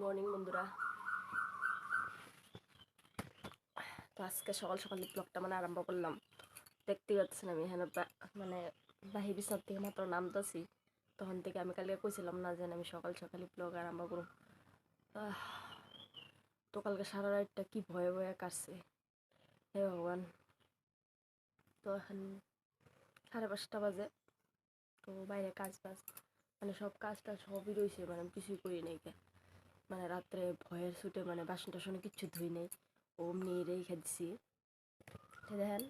Morning বন্ধুরা। তো আজকে সকাল সকাল ব্লগটা মানে আরম্ভ করলাম দেখতে পাচ্ছেন আমি এখানে মানে বাহি বিছনার থেকে মাত্র নামতেছি। তখন থেকে আমি কালকে কইছিলাম না যে আমি সকাল সকালই ব্লগ আরম্ভ আহ, তো কালকে সারা রাতটা কি ভয়ে ভয়ে কাটছে হে ভগবান। তো এখন সাড়ে পাঁচটা বাজে। তো বাইরে কাজ বাজ মানে সব কাজটা সবই রয়েছে মানে আমি কিছুই করি নাই। মানে রাত্রে ভয়ের ছুটে মানে বাসন টাসন কিচ্ছু ধুই নেই, অমনি রেখে দিছি। দেখেন,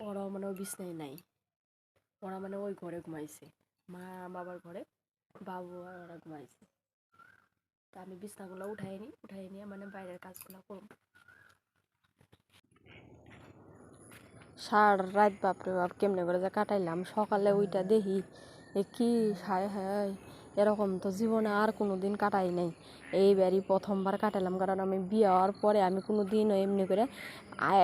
ওরাও মানে ওই বিছনায় নাই। ওরা মানে ওই ঘরে ঘুমাইছে। মা বাবার ঘরে, বাবু আর ওরা ঘুমাইছে। তা আমি বিছনাগুলো উঠাই নি, উঠাই নিয়ে মানে বাইরের কাজগুলো করব। সারা রাত বাপরে বাপ, কেমনে করে যে কাটাইলাম। সকালে ওইটা দেখি এ কি হায়। হায় এরকম তো জীবনে আর কোনো দিন কাটাই নাই। এইবারই প্রথমবার কাটালাম, কারণ আমি বিয়ে হওয়ার পরে আমি কোনো দিনও এমনি করে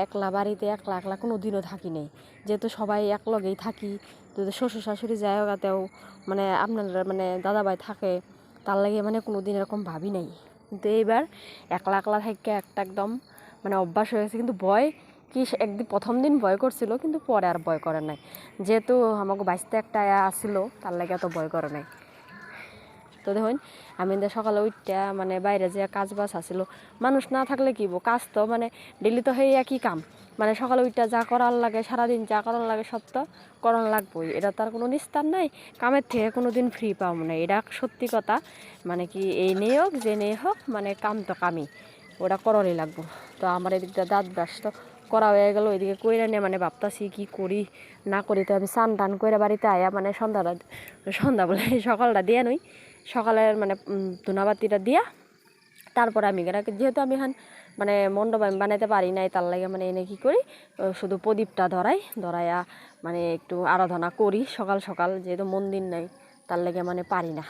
একলা বাড়িতে একলা একলা কোনো দিনও থাকি নাই। যেহেতু সবাই একলগেই থাকি যদি শ্বশুর শাশুড়ি যায় ওগাতেও মানে আপনার মানে দাদাভাই থাকে, তার লাগে মানে কোনো দিন এরকম ভাবি নাই। কিন্তু এইবার একলা একলা থাকে একটা একদম মানে অভ্যাস হয়ে গেছে, কিন্তু ভয় কি একদিন প্রথম দিন ভয় করছিল, কিন্তু পরে আর ভয় করে নাই। যেহেতু আমাকে বাইশতে একটা আসছিল তার লাগে এত ভয় করে নাই। তো দেখুন, আমি সকালে উঠটা মানে বাইরে যে কাজ বাজ আসছিল মানুষ না থাকলে কি কাজ তো মানে ডেলি তো সেই একই কাম। মানে সকালে উঠটা যা করার লাগে, সারাদিন যা করার লাগে, সব তো করার লাগবেই। এটা তার কোনো নিস্তার নাই, কামের থেকে কোনো দিন ফ্রি পাবো না। এটা সত্যি কথা মানে কি এই নেই হোক, যে নেই হোক মানে কাম তো কামই, ওটা করারই লাগবো। তো আমার এদিকটা দাঁত ব্রাশ তো করা হয়ে গেল, ওইদিকে কইরা নিয়ে মানে ভাবতাছি কি করি, না করি তো আমি স্নান টান করে বাড়িতে আয়া মানে সন্ধ্যাটা সন্ধ্যা বলে সকালটা দিয়ে নই সকালের মানে ধুনাবাতিটা দিয়া তারপরে আমি যেহেতু আমি এখন মানে মণ্ডপ আমি বানাইতে পারি নাই, তার লাগে মানে এনে কি করি শুধু প্রদীপটা ধরাই, ধরাইয়া মানে একটু আরাধনা করি সকাল সকাল, যেহেতু মন্দির নাই, তার লাগে মানে পারি না।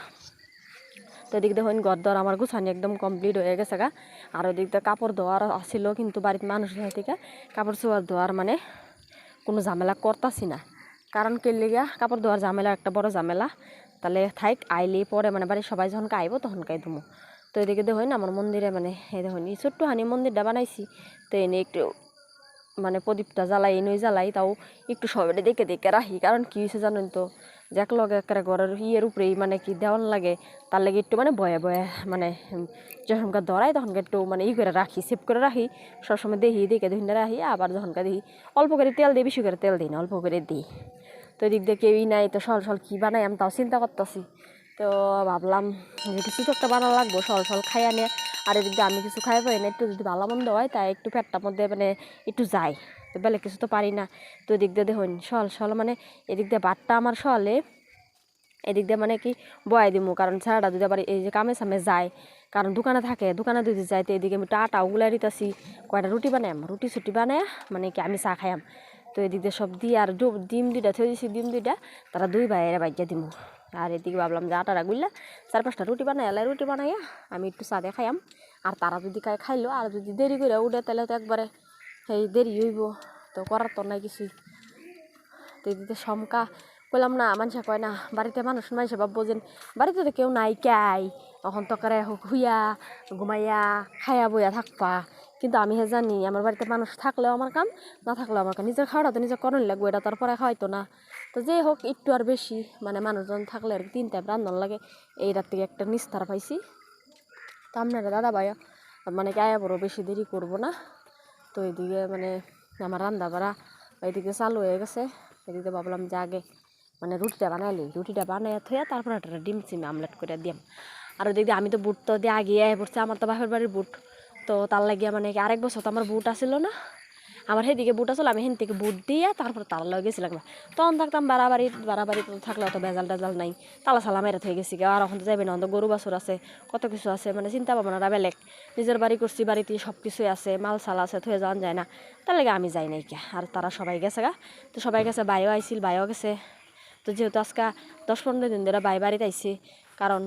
তো এদিক দেখুন ঘর দর আমার গুছানি একদম কমপ্লিট হয়ে গেছে গা। আর ওদিক দিয়ে কাপড় ধোয়ার আসছিল কিন্তু বাড়িতে মানুষ থেকে কাপড় চোয়ার ধোয়ার মানে কোনো ঝামেলা করতাছি না কারণ কেলে গিয়া কাপড় ধোয়ার ঝামেলা একটা বড় ঝামেলা। তাহলে থাইক আইলে পরে মানে বাড়ির সবাই যখন আইব তখন কাই ধুমো তো এদিকে দেখুন আমার মন্দিরে মানে এই দেখুন ছোট্ট হানি মন্দিরটা বানাইছি। তো এনে একটু মানে প্রদীপটা জ্বালাই এনে জ্বালাই তাও একটু সবাই দেখে দেখে রাখি। কারণ কি হয়েছে জানেন তো যে এক লগে একটা ঘরের ইয়ের উপরেই মানে কি দেওয়ান লাগে, তার লাগে একটু মানে বয়ে বয়ে মানে যখনকার ধরাই তখনকার একটু মানে ই করে রাখি সেভ করে রাখি। সবসময় দেখি, দেখে দেখি না রাখি, আবার যখনকার দেখি অল্প করে তেল দিই, বেশি করে তেল দিই না, অল্প করে দিই। তো এদিক দিয়ে কেউই নাই, তো সল সল কী বানাই আমি তাও চিন্তা করতেছি। তো ভাবলাম যে কিছু তো একটা বানানো লাগবো সল সল খাইয়া নিয়ে আর এদিক দিয়ে আমি কিছু খাই পাই না একটু যদি ভালো মন্দ হয়, তাই একটু পেটটার মধ্যে মানে একটু যায় তো বেলে কিছু তো পারি না। তো এদিক দিয়ে দেখুন সল সল মানে এদিক দিয়ে বাটটা আমার সলে এদিক দিয়ে মানে কি বয়াই দিমু, কারণ ছাড়াটা যদি আবার এই যে কামে সামে যায়, কারণ দোকানে থাকে, দোকানে যদি যাই তো এদিকে আমি টাটা উগুলাই দিতেছি। কয়টা রুটি বানাইম রুটি ছুটি বানাই মানে কি আমি চা খাইয়াম তো এদিক দিয়ে সব দিয়ে আর ডিম দুইটা, থই দিছি, ডিম দুইটা, তারা দুই বাইরে বাইজা দিমু। আর এদিকে ভাবলাম যে আটাটা গুললা চার পাঁচটা রুটি বানাই এলাই রুটি বানাইয়া আমি একটু চাঁদে খাইয়াম। আর তারা যদি খাই খাইলো। আর যদি দেরি করে উঠে, তাহলে তো একবারে সেই দেরি হইব। তো করার তো নাই কিছুই তো এদিকে শমকা বললাম না, মানুষে কয় না, বাড়িতে মানুষ মানুষে ভাববো যে বাড়িতে তো কেউ নাই কাই তখন তো করে হুইয়া, ঘুমাইয়া, খাইয়া বইয়া থাকবা কিন্তু আমি হে জানি, আমার বাড়িতে মানুষ থাকলেও আমার কাম, না থাকলেও আমার কাম। নিজের খাওয়াটা তো নিজের করণ লাগবে, এটা তারপরে খাওয়াইতো না। তো যে হোক, একটু আর বেশি মানে মানুষজন থাকলে আর তিন টাইম রান্ধন লাগে। এই রাত থেকে একটা নিস্তার পাইছি। তো আপনারা দাদা ভাই মানে গায়ে বড় বেশি দেরি করব না। তো এদিকে মানে আমার রান্না বাড়া এদিকে চালু হয়ে গেছে। এদিকে ভাবলাম যে আগে মানে রুটিটা বানাইলি রুটিটা বানাই থইয়া তারপর একটা ডিম চিম আমলেট করে দিয়াম। আর ওদিকে আমি তো বুট তো দিয়ে আগিয়ে পড়ছে, আমার তো বাপের বাড়ির বুট। তো তার লাগিয়া মানে আরেক বছর তো আমার বুট আসিল না। আমার সেদিকে বুট আসলো আমি থেকে বুট দিয়ে তারপর তার লগে গেছিলাম। তখন থাকতাম বাড়াবাড়ি বাড়াবাড়ি থাকলে অত বেজাল টেজাল নাই। তালা সালা মেরে থেকে গেছি আর এখন তো যাবে না, অন্ত গরু বাছুর আছে, কত কিছু আছে মানে চিন্তা ভাবনাটা বেলেগ। নিজের বাড়ি করছি, বাড়িতে সব কিছুই আছে, মাল সাল আছে, থয়ে যাওয়া যায় না। তার লাগে আমি যাই নাই আর তারা সবাই গেছে গা। তো সবাই গেছে বাইও আইছিল বাইও গেছে। তো যেহেতু আজকে দশ পনেরো দিন ধরে বাই বাড়িতে আইছে কারণ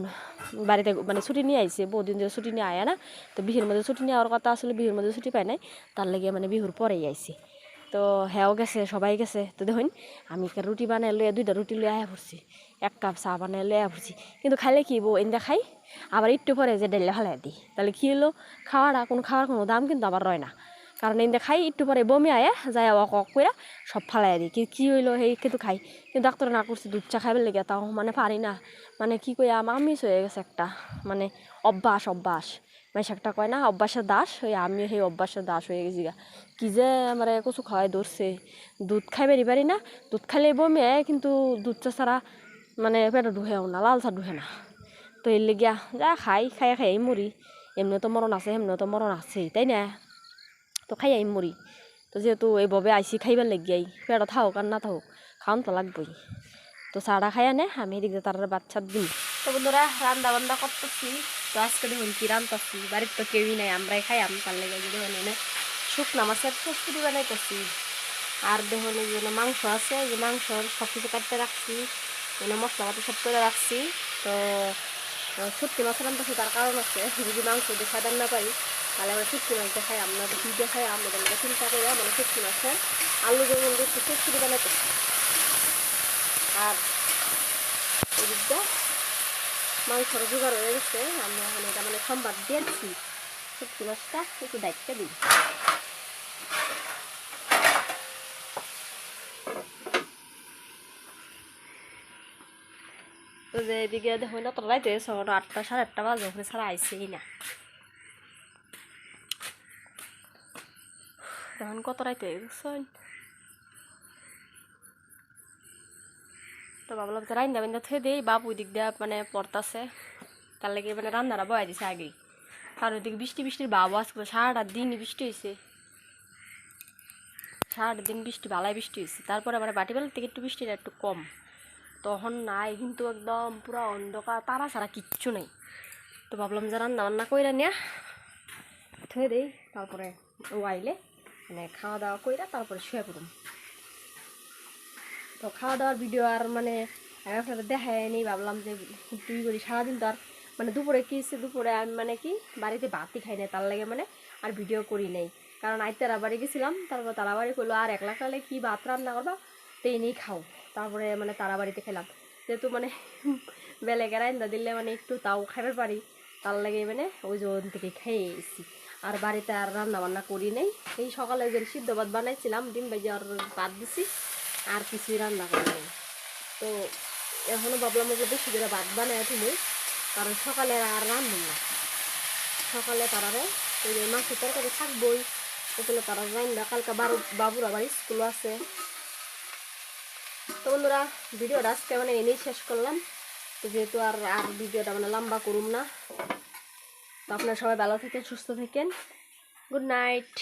বাড়িতে মানে ছুটি নিয়ে আইছে, বহুদিন ধরে ছুটি নিয়ে আয়া না। তো বিহুর মধ্যে ছুটি নেওয়ার কথা আসলে বিহুর মধ্যে ছুটি পায় নাই। তার লাগে মানে বিহুর পরেই আইছে। তো হেও গেছে, সবাই গেছে। তো দেখুন, আমি রুটি বানাই লইয়া, দুইটা রুটি লইয়া আয়া পড়ছি। এক কাপ চা বানিয়ে লয়ে পড়ছি। কিন্তু খাইলে কি বউ এনে খাই, আবার একটু পরে যে ডেলে ফেলাই দিই। তাহলে কি হলো খাওয়াটা কোনো, খাওয়ার কোনো দাম কিন্তু আবার রয় না। কারণ এনে খাই একটু পরে বমি আয় যাই অক অক করে সব ফালাই দিই। কি, কী হইল সেই কিন্তু খাই। কিন্তু ডাক্তার না করছি, দুধ চা খাইবার লেগে তাও মানে পারি না। মানে কি কই মিস হয়ে গেছে একটা মানে অভ্যাস অভ্যাস। মানে একটা কয় না, অভ্যাসের দাস, ওই আমি সেই অভ্যাসের দাস হয়ে গেছি গা। কি যে আমার কচু খাওয়াই ধরছে। দুধ খাই বেরি পারি না, দুধ খাইলে বমি আয়, কিন্তু দুধ চা ছাড়া মানে পেটে ঢুহেও না লাল চা ঢুহে না। তো এর লেগিয়া যা খাই খাই খাই মরি। এমনি তো মরণ আছে এমনি তো মরণ আছেই, তাই না? তো খাই আই মরি তো যেহেতু এইভাবে আইসি খাইবার লেগিয়াই পেটে থাকুক আর না থাকুক খাওয়ান তো লাগবই। তো চাটা খাই আনে, আমি এদিকে তার বাচ্চা দিই তো বন্ধুরা রান্না বান্না করতেছি তো আজকে দেখুন কি রান্তাছি বাড়ির তো কেউই নাই আমরাই খাই আমি তার লেগে যদি দেখুন এনে শুকনা মাছের প্রস্তুতি বানাইতেছি আর দেখুন এই যে মাংস আছে, এই যে মাংসর সব কিছু কাটতে রাখছি এনে মশলা পাতি সব করে রাখছি তো সত্যি মাছ রান্তাছি তার কারণ আছে, যদি মাংস দিয়ে খাইতে না পারি তাহলে আমরা শুটকি মাছ দেখাই আমরা কি দেখাই আমাদের মধ্যে চিন্তা করে মানে শুটকি মাছের আলু যেমন দিয়ে একটু প্রস্তুতি বানাইতেছি আর এদিকটা মাংসর জোগাড় হয়ে গেছে, আমরা এখন এটা মানে সম্বাদ দিয়েছি। শুটকি মাছটা একটু দায়িত্ব দিই। যে এদিকে দেখো না, তোর রাইতে আটটা, সাড়ে আটটা বাজে, ওখানে ছাড়া আইসেই না। তখন কত রাইতে? বুঝছেন? তো ভাবলাম যে রান্না বান্না থুয়ে দিই বাবু দিক দিয়ে মানে পড়তাছে। তার লাগে মানে রান্নাটা বয়া দিছে আগেই। কারণ ওইদিকে বৃষ্টি, বৃষ্টির বাবু আসবে সারাটা দিন বৃষ্টি হয়েছে সারাটা দিন বৃষ্টি, বালাই বৃষ্টি হয়েছে তারপরে মানে বাটিবেলার থেকে একটু বৃষ্টিটা একটু কম। তখন নাই, কিন্তু একদম পুরো অন্ধকার, তারা ছাড়া কিচ্ছু নেই। তো ভাবলাম যে রান্না বান্না কইরা নিয়া, থুয়ে দেই, তারপরে ও মানে খাওয়া দাওয়া কইরা তারপরে শুয়ে পড়ুম। তো খাওয়া দাওয়ার ভিডিও আর মানে আমি আপনাদের দেখায়নি ভাবলাম যে তুই করি? সারাদিন তো আর মানে দুপুরে কি দুপুরে আমি মানে কি? বাড়িতে ভাতই খাই না তার লাগে মানে আর ভিডিও করি নাই। কারণ আজ তারা বাড়ি গেছিলাম, তারপর তারা বাড়ি করল আর একলা খালে কি ভাত রান্না করবা? তো নিয়েই খাও। তারপরে মানে তারা বাড়িতে খেলাম। যেহেতু মানে বেলেগে রান্না দিলে মানে একটু তাও খাইবার পারি, তার লাগে মানে ওই জোন থেকে খেয়ে এসেছি আর বাড়িতে আর রান্না বান্না করি নাই। এই সকালে যে সিদ্ধ ভাত বানাইছিলাম, ডিম ভেজে আর ভাত দিছি, আর কিছুই রান্না করি নেই। তো এখনও ভাবলাম যে বেশি করে ভাত বানায় তুমি কারণ সকালে আর রান্ধব না। সকালে তারারে ওই যে মাছের তরকারি থাকবই ওগুলো তারা রান্না। কালকে বারো, বাবুর আবার স্কুল আছে। তো বন্ধুরা, ভিডিওটা আজকে মানে এনেই শেষ করলাম। তো যেহেতু আর আর ভিডিওটা মানে লম্বা করুম না আপনারা সবাই ভালো থাকেন সুস্থ থাকেন। Good night